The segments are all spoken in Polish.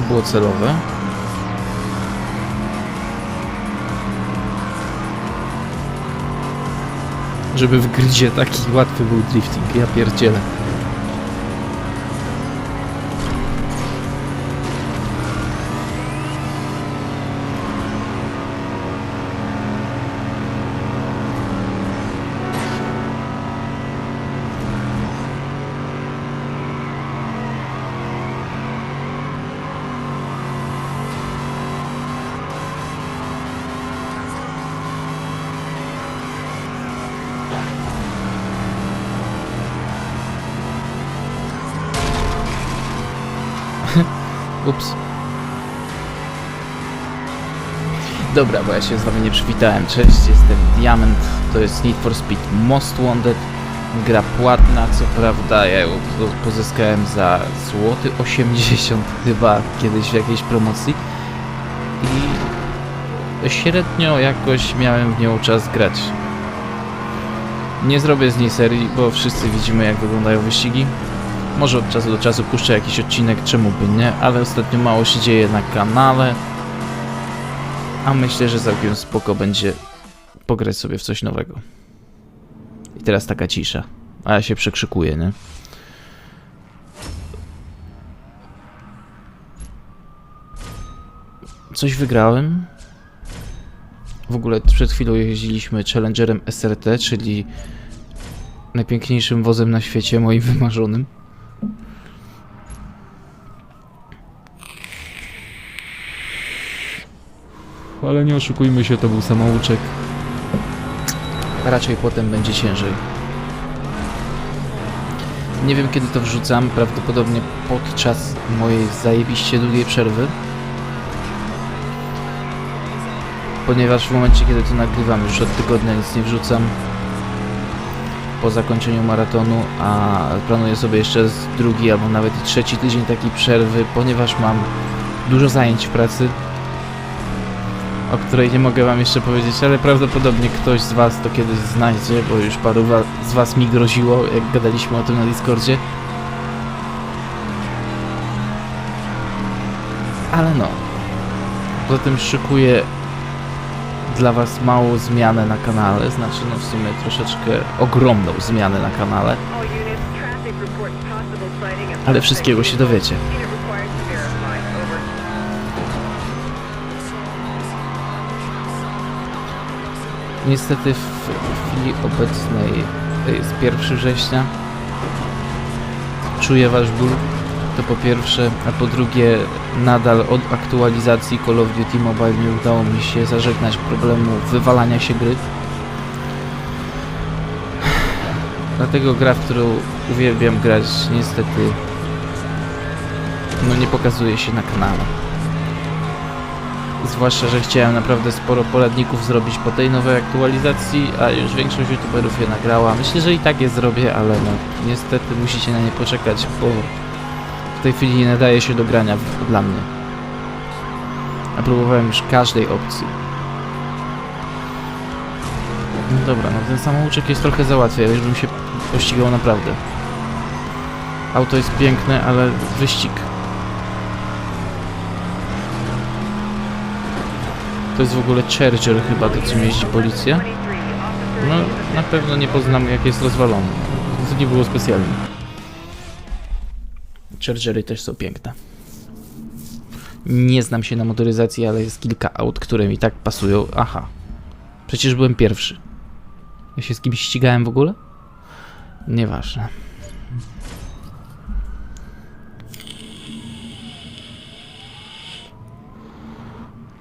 To było celowe. Żeby w gridzie taki łatwy był drifting, ja pierdzielę. Ups. Dobra, bo ja się z wami nie przywitałem. Cześć, jestem Diamond, to jest Need for Speed Most Wanted. Gra płatna, co prawda ja ją po- pozyskałem za złoty 80 chyba kiedyś w jakiejś promocji. I średnio jakoś miałem w nią czas grać. Nie zrobię z niej serii, bo wszyscy widzimy jak wyglądają wyścigi. Może od czasu do czasu puszczę jakiś odcinek, czemu by nie, ale ostatnio mało się dzieje na kanale. A myślę, że całkiem spoko będzie pograć sobie w coś nowego. I teraz taka cisza. A ja się przekrzykuję, nie? Coś wygrałem. W ogóle przed chwilą jeździliśmy Challengerem SRT, czyli najpiękniejszym wozem na świecie, moim wymarzonym. Ale nie oszukujmy się, to był samouczek. Raczej potem będzie ciężej. Nie wiem kiedy to wrzucam, prawdopodobnie podczas mojej zajebiście długiej przerwy. Ponieważ w momencie kiedy to nagrywam już od tygodnia nic nie wrzucam po zakończeniu maratonu, a planuję sobie jeszcze drugi albo nawet trzeci tydzień takiej przerwy, ponieważ mam dużo zajęć w pracy, o której nie mogę wam jeszcze powiedzieć, ale prawdopodobnie ktoś z was to kiedyś znajdzie, bo już paru wa- z was mi groziło, jak gadaliśmy o tym na Discordzie. Ale no. Poza tym szykuję dla was małą zmianę na kanale, znaczy no w sumie troszeczkę ogromną zmianę na kanale, ale wszystkiego się dowiecie. Niestety w chwili obecnej to jest 1 września. Czuję wasz ból, to po pierwsze, a po drugie nadal od aktualizacji Call of Duty Mobile nie udało mi się zażegnać problemu wywalania się gry. Dlatego gra, w którą uwielbiam grać, niestety no nie pokazuje się na kanale. Zwłaszcza, że chciałem naprawdę sporo poradników zrobić po tej nowej aktualizacji, a już większość youtuberów je nagrała. Myślę, że i tak je zrobię, ale no niestety musicie na nie poczekać, bo w tej chwili nie nadaje się do grania dla mnie. A próbowałem już każdej opcji. No dobra, no ten samouczek jest trochę załatwiał, już bym się pościgał naprawdę. Auto jest piękne, ale wyścig To jest w ogóle Charger chyba, to czym jeździ policja. No, na pewno nie poznam jak jest rozwalony. To nie było specjalne. Chargery też są piękne. Nie znam się na motoryzacji, ale jest kilka aut, które mi tak pasują. Aha. Przecież byłem pierwszy. Ja się z kimś ścigałem w ogóle? Nieważne.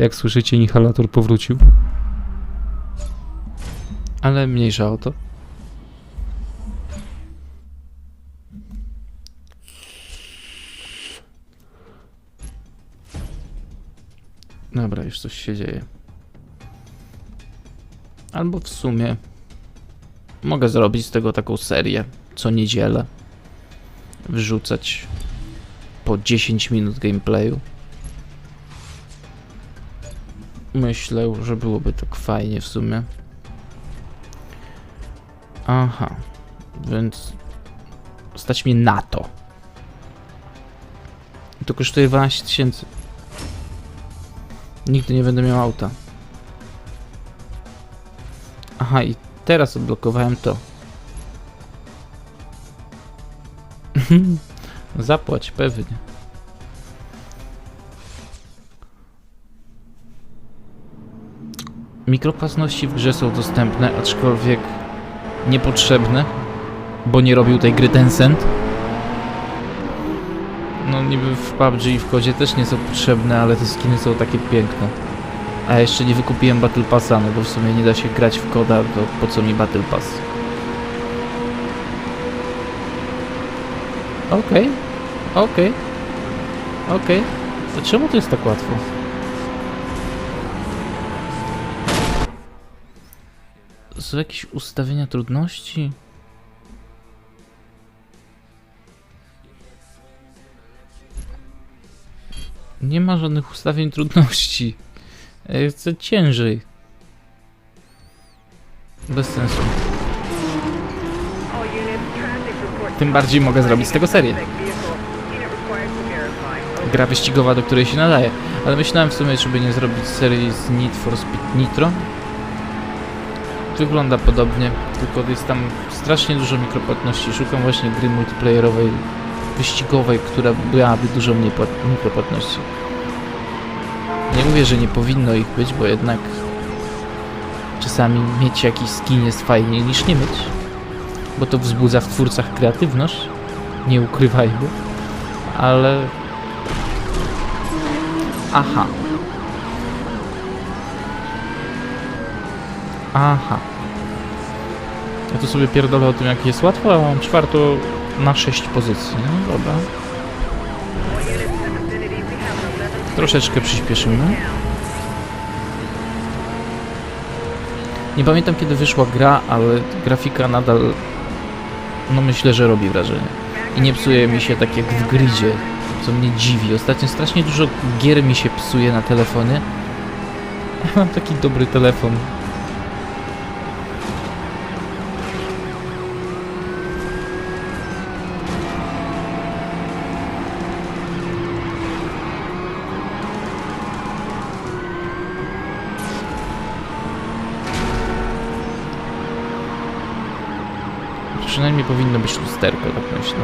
Jak słyszycie, inhalator powrócił. Ale mniejsza o to. Dobra, już coś się dzieje. Albo w sumie mogę zrobić z tego taką serię co niedzielę. Wrzucać po 10 minut gameplayu. Myślę, że byłoby tak fajnie w sumie. Aha, więc stać mnie na to. to kosztuje 12 tysięcy. Nigdy nie będę miał auta. Aha, i teraz odblokowałem to. Zapłać, pewnie. Mikropłatności w grze są dostępne, aczkolwiek niepotrzebne, bo nie robił tej gry Tencent. No niby w PUBG i w kodzie też nie są potrzebne, ale te skiny są takie piękne. A jeszcze nie wykupiłem Battle Passa, no bo w sumie nie da się grać w koda, to po co mi Battle Pass? Okej, okej, okej. To czemu to jest tak łatwo? Są jakieś ustawienia trudności? Nie ma żadnych ustawień trudności. Chcę ciężej. Bez sensu. Tym bardziej mogę zrobić z tego serię. Gra wyścigowa, do której się nadaje. Ale myślałem w sumie, żeby nie zrobić serii z Need for Speed Nitro. Wygląda podobnie, tylko jest tam strasznie dużo mikropłatności. Szukam właśnie gry multiplayerowej, wyścigowej, która miałaby dużo mniej płat- mikropłatności. Nie mówię, że nie powinno ich być, bo jednak czasami mieć jakiś skin jest fajniej niż nie mieć. Bo to wzbudza w twórcach kreatywność, nie ukrywajmy, ale... Aha. Aha. Ja tu sobie pierdolę o tym, jak jest łatwo, a mam czwartą na 6 pozycji. No dobra. Troszeczkę przyspieszymy. Nie pamiętam kiedy wyszła gra, ale grafika nadal, no myślę, że robi wrażenie. I nie psuje mi się tak jak w gridzie, co mnie dziwi. Ostatnio strasznie dużo gier mi się psuje na telefonie. Mam taki dobry telefon. Przynajmniej powinno być lusterko, tak myślę.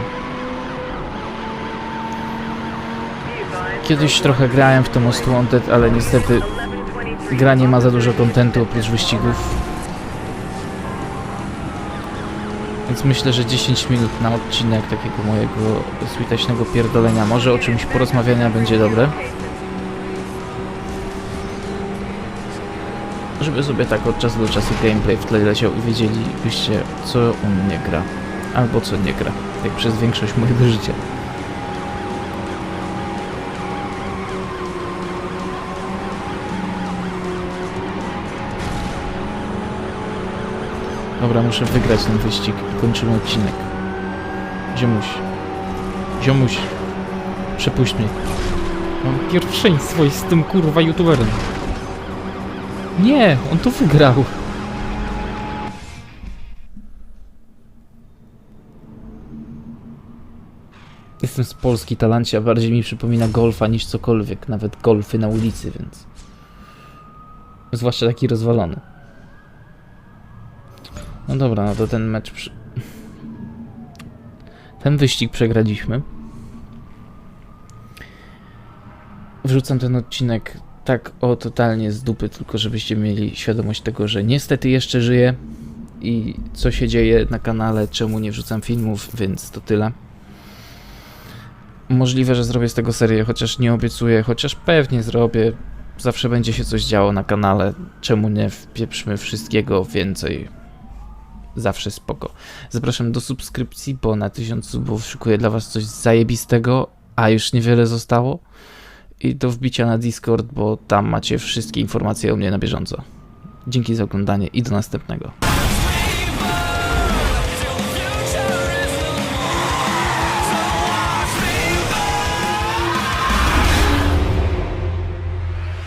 Kiedyś trochę grałem w to Most Wanted, ale niestety gra nie ma za dużo kontentu oprócz wyścigów. Więc myślę, że 10 minut na odcinek takiego mojego switaśnego pierdolenia, może o czymś porozmawiania będzie dobre. Żeby sobie tak od czasu do czasu gameplay w tle leciał i co u mnie gra. Albo co nie gra. Jak przez większość mojego życia. Dobra, muszę wygrać ten wyścig kończymy odcinek. Ziomuś. Ziomuś. Przepuść mnie. Mam pierwszeństwo i z tym kurwa youtuberem. Nie, on to wygrał. Jestem z Polski talancie, a bardziej mi przypomina golfa niż cokolwiek, nawet golfy na ulicy, więc... Zwłaszcza taki rozwalony. No dobra, no to ten mecz... Przy... Ten wyścig przegraliśmy. Wrzucam ten odcinek tak o totalnie z dupy, tylko żebyście mieli świadomość tego, że niestety jeszcze żyję i co się dzieje na kanale, czemu nie wrzucam filmów, więc to tyle. Możliwe, że zrobię z tego serię, chociaż nie obiecuję, chociaż pewnie zrobię. Zawsze będzie się coś działo na kanale, czemu nie wpieprzmy wszystkiego więcej. Zawsze spoko. Zapraszam do subskrypcji, bo na 1000 subów szykuję dla was coś zajebistego, a już niewiele zostało i do wbicia na Discord, bo tam macie wszystkie informacje o mnie na bieżąco. Dzięki za oglądanie i do następnego.